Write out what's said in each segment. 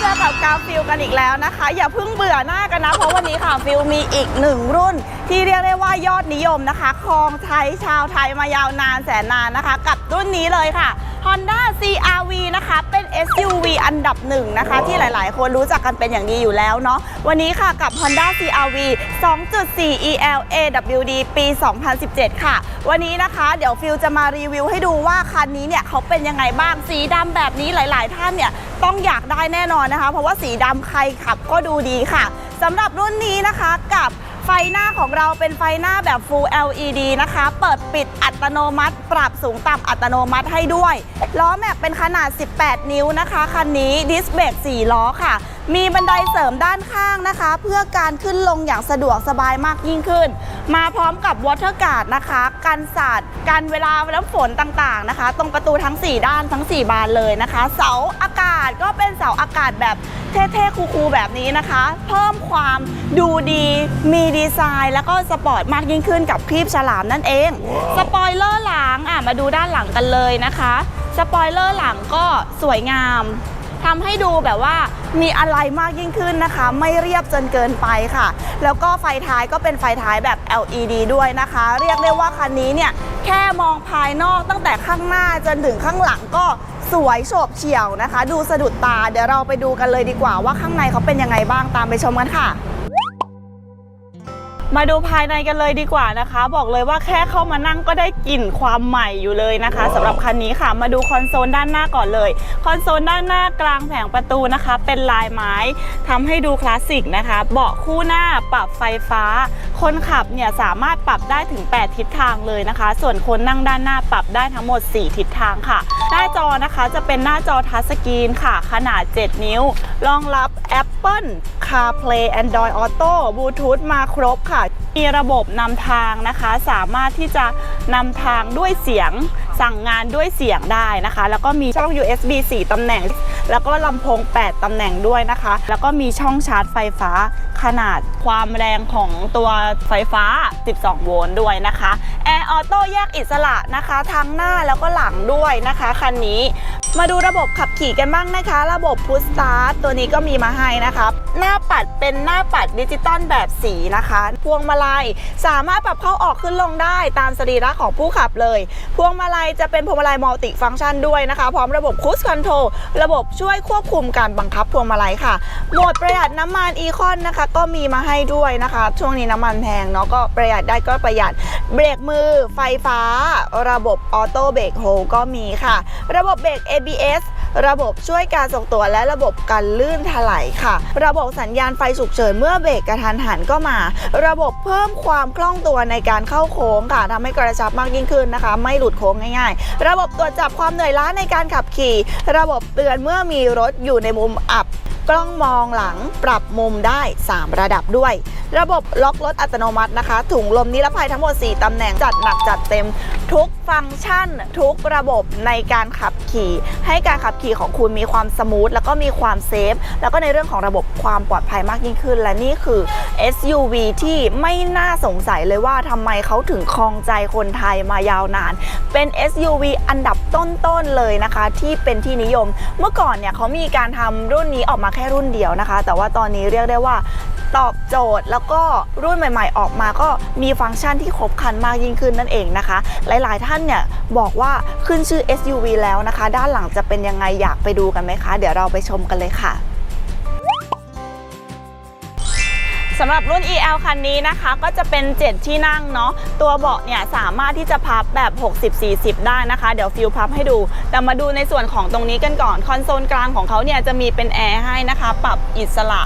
เจอกับกาฟิลกันอีกแล้วนะคะ อย่าเพิ่งเบื่อหน้ากันนะ เพราะวันนี้ค่ะฟิลมีอีกหนึ่งรุ่น ที่เรียกได้ว่ายอดนิยมนะคะครองไทยชาวไทยมายาวนานแสนนานนะคะ กับรุ่นนี้เลยค่ะ Honda CRV นะคะ SUV อันดับหนึ่งนะคะ ที่หลายๆ คนรู้จักกันเป็นอย่างดีอยู่แล้วเนาะวันนี้ค่ะกับ Honda CRV 2.4 EL AWD ปี 2017 ค่ะ วันนี้นะคะเดี๋ยวฟิลจะมารีวิวให้ดูว่าคันนี้เนี่ยเขาเป็นยังไงบ้างสีดำแบบนี้หลาย ๆ ท่านเนี่ยต้องอยากได้แน่นอนนะคะ เพราะว่าสีดำใครขับก็ดูดีค่ะสำหรับรุ่นนี้นะคะกับ ไฟหน้าของเราเป็นไฟหน้าแบบ Full LED นะคะ เปิดปิดอัตโนมัติ ปรับสูงต่ำอัตโนมัติให้ด้วย ล้อแม็กเป็นขนาด 18 นิ้วนะคะ คันนี้ดิสเบรก4 ล้อค่ะ มีบันไดเสริมด้านข้างนะคะ เพื่อการขึ้นลงอย่างสะดวกสบายมากยิ่งขึ้น มาพร้อมกับวอเตอร์การ์ดนะคะ กันสาดกันเวลาน้ำฝนต่างๆนะคะ ตรงประตูทั้ง 4 ด้านทั้ง 4 บานเลยนะคะ เสาอากาศก็เป็นเสาอากาศแบบ เท่ๆ คูลๆแบบนี้นะคะ เพิ่มความดูดีมีดีไซน์ แล้วก็สปอร์ตมากยิ่งขึ้นกับครีบฉลามนั่นเอง สปอยเลอร์หลังอะมาดูด้านหลังกันเลยนะคะ สปอยเลอร์หลังก็สวยงามทำให้ดูแบบว่ามีอะไรมากยิ่งขึ้นนะคะ ไม่เรียบจนเกินไปค่ะ แล้วก็ไฟท้ายก็เป็นไฟท้ายแบบ LED ด้วยนะคะ เรียกได้ว่าคันนี้เนี่ยแค่มองภายนอกตั้งแต่ข้างหน้าจนถึงข้างหลังก็ สวยโฉบเฉี่ยวนะคะ ดูสะดุดตาเดี๋ยวเราไปดูกันเลยดีกว่าว่าข้างในเขาเป็นยังไงบ้างตามไปชมกันค่ะ มาดูภายในกันเลยดีกว่านะคะ บอกเลยว่าแค่เข้ามานั่งก็ได้กลิ่นความใหม่อยู่เลยนะคะสำหรับคันนี้ค่ะ มาดูคอนโซลด้านหน้าก่อนเลย คอนโซลด้านหน้ากลางแผงประตูนะคะ เป็นลายไม้ทำให้ดูคลาสสิกนะคะ เบาะคู่หน้าปรับไฟฟ้า คนขับเนี่ยสามารถปรับได้ถึง 8 ทิศทางเลยนะคะ ส่วนคนนั่งด้านหน้าปรับได้ทั้งหมด 4 ทิศทางค่ะ หน้าจอนะคะจะเป็นหน้าจอทัชสกรีนค่ะ ขนาด 7 นิ้ว รองรับ Apple CarPlay Android Auto Bluetooth มาครบค่ะ มีระบบนำทางนะคะ สามารถที่จะนำทางด้วยเสียง สั่งงานด้วยเสียงได้นะคะ แล้วก็มีช่อง USB 4 ตำแหน่ง แล้วก็ลำโพง 8 ตำแหน่งด้วยนะคะ แล้วก็มีช่องชาร์จไฟฟ้าขนาดความแรงของตัวไฟฟ้า 12 โวลต์ด้วยนะคะแอร์ออโต้แยกอิสระนะคะทั้งหน้าแล้วก็หลังด้วยนะคะคันนี้มาดูระบบขับขี่กันบ้างนะคะ ระบบพุ s สตาร์ทตัวนี้ก็มีมาให้นะคะหน้าปัดเป็นหน้าปัดดิจิตอลแบบสีนะคะ พวงมาลัยสามารถปรับเข้าออกขึ้นลงได้ตามสรีระของผู้ขับเลย พวงมาลัยจะเป็นพวงมาลัยมัลติฟังก์ชันด้วยนะคะ พร้อมระบบคู i คอนโทรระบบช่วยควบคุมการบังคับพวงมาลัยค่ะ โหมดประหยัดน้ำมันอีคอนนะคะ ก็มีมาให้ด้วยนะคะ ช่วงนี้น้ำมันแพงเนาะก็ประหยัดได้ก็ประหยัดเบรกมือไฟฟ้า ระบบออโต้เบรกโฮก็มีค่ะ ระบบเบรก ABS ระบบช่วยการส่งตัวและระบบกันลื่นถลายค่ะ ระบบสัญญาณไฟฉุกเฉินเมื่อเบรกกระทันหันก็มา ระบบเพิ่มความคล่องตัวในการเข้าโค้งค่ะทำให้กระชับมากยิ่งขึ้นนะคะ ไม่หลุดโค้งง่ายๆระบบตรวจจับความเหนื่อยล้าในการขับขี่ ระบบเตือนเมื่อมีรถอยู่ในมุมอับ กล้องมองหลังปรับมุมได้ 3 ระดับด้วยระบบล็อกรถอัตโนมัตินะคะ ถุงลมนิรภัยทั้งหมด 4 ตำแหน่งจัดหนักจัดเต็ม ทุกฟังก์ชัน ทุกระบบในการขับขี่ ให้การขับขี่ของคุณมีความสมูทแล้วก็มีความเซฟ แล้วก็ในเรื่องของระบบความปลอดภัยมากยิ่งขึ้น และนี่คือ SUV ที่ไม่น่าสงสัยเลยว่าทำไมเขาถึงครองใจคนไทยมายาวนาน เป็น SUV อันดับต้นๆเลยนะคะ ที่เป็นที่นิยม เมื่อก่อนเนี่ยเขามีการทำรุ่นนี้ออกมาแค่รุ่นเดียวนะคะ แต่ว่าตอนนี้เรียกได้ว่าตอบโจทย์แล้วก็รุ่นใหม่ ๆ ออกมาก็มีฟังก์ชันที่ครบครันมากยิ่งขึ้นนั่นเองนะคะ หลายๆท่านเนี่ยบอกว่าขึ้นชื่อ SUV แล้วนะคะ ด้านหลังจะเป็นยังไงอยากไปดูกันไหมคะ เดี๋ยวเราไปชมกันเลยค่ะสำหรับรุ่น EL คันนี้นะคะก็จะเป็น 7 ที่นั่งเนาะตัวเบาะเนี่ยสามารถที่จะพับแบบ 60-40 ได้นะคะ เดี๋ยวฟิลพับให้ดู แต่มาดูในส่วนของตรงนี้กันก่อน คอนโซลกลางของเขาเนี่ยจะมีเป็นแอร์ให้นะคะ ปรับอิสระ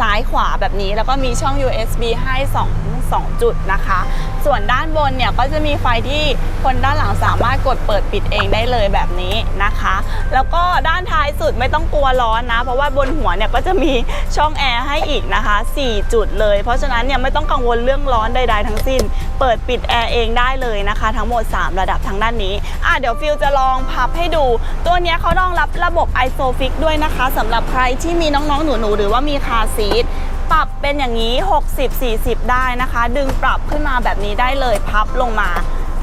ซ้ายขวาแบบนี้ แล้วก็มีช่อง USB ให้ 2 2 จุดนะคะ ส่วนด้านบนเนี่ยก็จะมีไฟที่คนด้านหลังสามารถกดเปิดปิดเองได้เลยแบบนี้นะคะ แล้วก็ด้านท้ายสุดไม่ต้องกลัวร้อนนะ เพราะว่าบนหัวเนี่ยก็จะมีช่องแอร์ให้อีกนะคะ 4 จุดเลย เพราะฉะนั้นเนี่ยไม่ต้องกังวลเรื่องร้อนใดๆทั้งสิ้น เปิดปิดแอร์เองได้เลยนะคะ ทั้งหมด 3 ระดับทางด้านนี้อะเดี๋ยวฟิลจะลองพับให้ดู ตัวนี้เขารองรับระบบ ISOFIX ด้วยนะคะสำหรับใครที่มีน้องๆหนูๆหรือว่ามีคาซีท ปรับเป็นอย่างนี้ 60-40 ได้นะคะ ดึงปรับขึ้นมาแบบนี้ได้เลยพับลงมา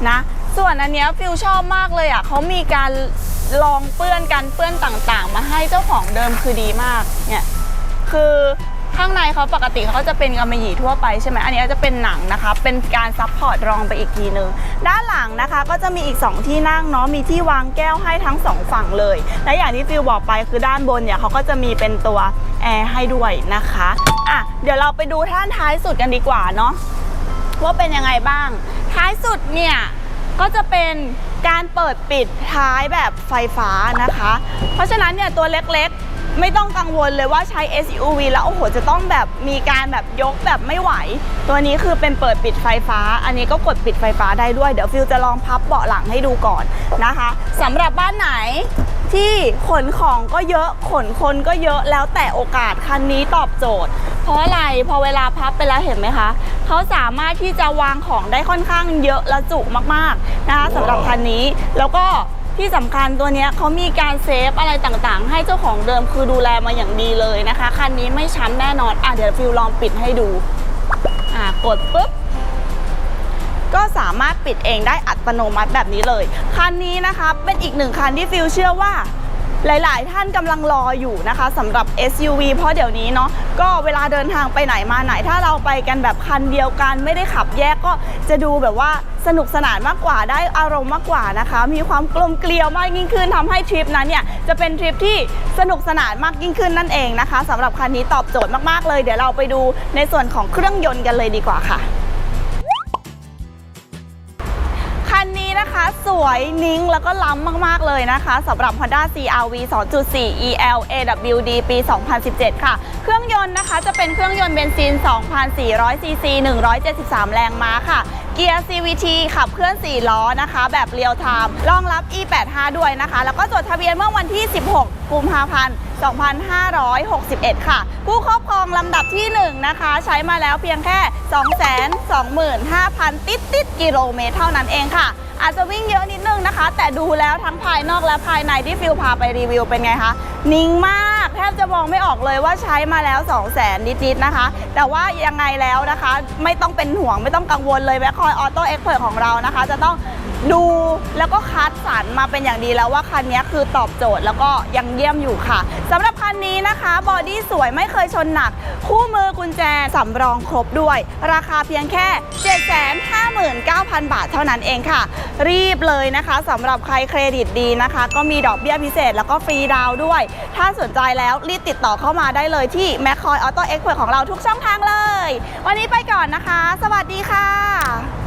นะ ส่วนอันเนี้ยฟิลชอบมากเลยอะเขามีการลองเปื้อนกันเปื้อนต่างๆ มาให้เจ้าของเดิมคือดีมากเนี่ยคือ ข้างในเขาปกติเขาจะเป็นกำมะหยี่ทั่วไปใช่ไหมอันนี้จะเป็นหนังนะคะ เป็นการซัพพอร์ตรองไปอีกทีนึง ด้านหลังนะคะก็จะมีอีก 2 ที่นั่งเนาะ มีที่วางแก้วให้ทั้งสองฝั่งเลย และอย่างที่ฟิลบอกไปคือด้านบนเนี่ยเขาก็จะมีเป็นตัวแอร์ให้ด้วยนะคะ อะ เดี๋ยวเราไปดูท่านท้ายสุดกันดีกว่าเนาะ ว่าเป็นยังไงบ้าง ท้ายสุดเนี่ยก็จะเป็นการเปิดปิดท้ายแบบไฟฟ้านะคะ เพราะฉะนั้นเนี่ยตัวเล็กๆ ไม่ต้องกังวลเลยว่าใช้ SUV แล้วโอ้โหจะต้องแบบมีการแบบยกแบบไม่ไหว ตัวนี้คือเป็นเปิดปิดไฟฟ้า อันนี้ก็กดปิดไฟฟ้าได้ด้วย เดี๋ยวฟิลจะลองพับเบาะหลังให้ดูก่อนนะคะสำหรับบ้านไหนที่ขนของก็เยอะขนคนก็เยอะแล้วแต่โอกาสคันนี้ตอบโจทย์ เพราะอะไรพอเวลาพับไปแล้วเห็นไหมคะเขาสามารถที่จะวางของได้ค่อนข้างเยอะและจุมากๆนะคะสำหรับคันนี้แล้วก็ ที่สำคัญตัวนี้เขามีการเซฟอะไรต่างๆ ให้เจ้าของเดิมคือดูแลมาอย่างดีเลยนะคะ คันนี้ไม่ช้ำแน่นอน อะเดี๋ยวฟิลลองปิดให้ดู อะกดปุ๊บก็สามารถปิดเองได้อัตโนมัติแบบนี้เลย คันนี้นะคะเป็นอีกหนึ่งคันที่ฟิลเชื่อว่า หลาย ๆ ท่านกำลังรออยู่นะคะสำหรับ SUV เพราะเดี๋ยวนี้เนาะก็เวลาเดินทางไปไหนมาไหน ถ้าเราไปกันแบบคันเดียวกัน ไม่ได้ขับแยกก็จะดูแบบว่าสนุกสนานมากกว่าได้อารมณ์มากกว่านะคะ มีความกลมเกลียวมากยิ่งขึ้นทำให้ทริปนั้นเนี่ยจะเป็นทริปที่สนุกสนานมากยิ่งขึ้นนั่นเองนะคะสำหรับคันนี้ตอบโจทย์มากๆเลย เดี๋ยวเราไปดูในส่วนของเครื่องยนต์กันเลยดีกว่าค่ะ สวยนิ้งแล้วก็ล้ำมาก ๆ เลยนะคะสำหรับ Honda CRV 2.4 EL AWD ปี 2017 ค่ะ เครื่องยนต์นะคะจะเป็นเครื่องยนต์เบนซิน 2,400ซีซี173 แรงม้าค่ะ เกียร์ CVT ขับเคลื่อน 4 ล้อนะคะ แบบเรียลไทม์รองรับ E85 ด้วยนะคะ แล้วก็จดทะเบียนเมื่อวันที่ 16 กุมภาพันธ์ 2561 ค่ะ ผู้ครอบครองลำดับที่ 1 นะคะ ใช้มาแล้วเพียงแค่ 225,000 ติดติดกิโลเมตรเท่านั้นเองค่ะ อาจจะวิ่งเยอะนิดนึงนะคะ แต่ดูแล้วทั้งภายนอกและภายในที่ฟิลพาไปรีวิวเป็นไงคะ นิ่งมากแทบจะมองไม่ออกเลยว่าใช้มาแล้ว 2 0 0 0 0 0นิดๆนะคะ แต่ว่ายังไงแล้วนะคะ ไม่ต้องเป็นห่วงไม่ต้องกังวลเลยแมคคอยออโต้เอ็กเพรของเรานะคะ จะต้อง ดูแล้วก็คัดสรรมาเป็นอย่างดีแล้วว่าคันนี้คือตอบโจทย์แล้วก็ยังเยี่ยมอยู่ค่ะสำหรับคันนี้นะคะบอดี้สวยไม่เคยชนหนัก คู่มือกุญแจสำรองครบด้วย ราคาเพียงแค่ 759,000 บาทเท่านั้นเองค่ะ รีบเลยนะคะสำหรับใครเครดิตดีนะคะ ก็มีดอกเบี้ยพิเศษแล้วก็ฟรีดาวด้วย ถ้าสนใจแล้วรีบติดต่อเข้ามาได้เลยที่ m c c o y Auto Expert ของเราทุกช่องทางเลย วันนี้ไปก่อนนะคะ สวัสดีค่ะ